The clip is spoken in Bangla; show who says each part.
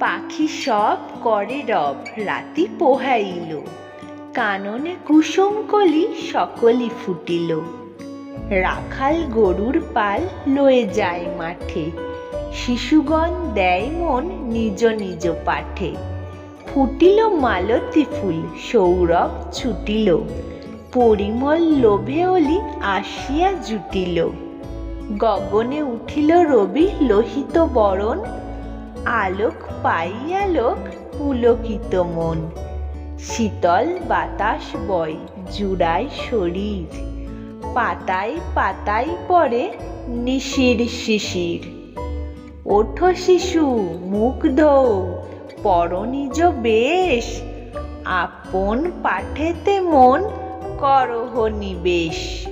Speaker 1: পাখি সব করে রব, রাতি পোহাইল। কাননে কুসুম কলি সকলি ফুটিল। রাখাল গরুর পাল লয়ে যায় মাঠে। শিশুগণ দেয় মন নিজ নিজ পাঠে। ফুটিল মালতী ফুল, সৌরভ ছুটিল। পরিমল লোভে অলি আসিয়া জুটিল। গগনে উঠিল রবি লোহিত বরণ। আলোক পাইয়া লোক পুলকিত মন। শীতল বাতাস বয় জুড়ায় শরীর। পাতায় পাতায় পড়ে নিশির শিশির। ওঠো শিশু, মুখ ধৌ পর নিজ বেশ। আপন পাঠেতে মন করহ নিবেশ।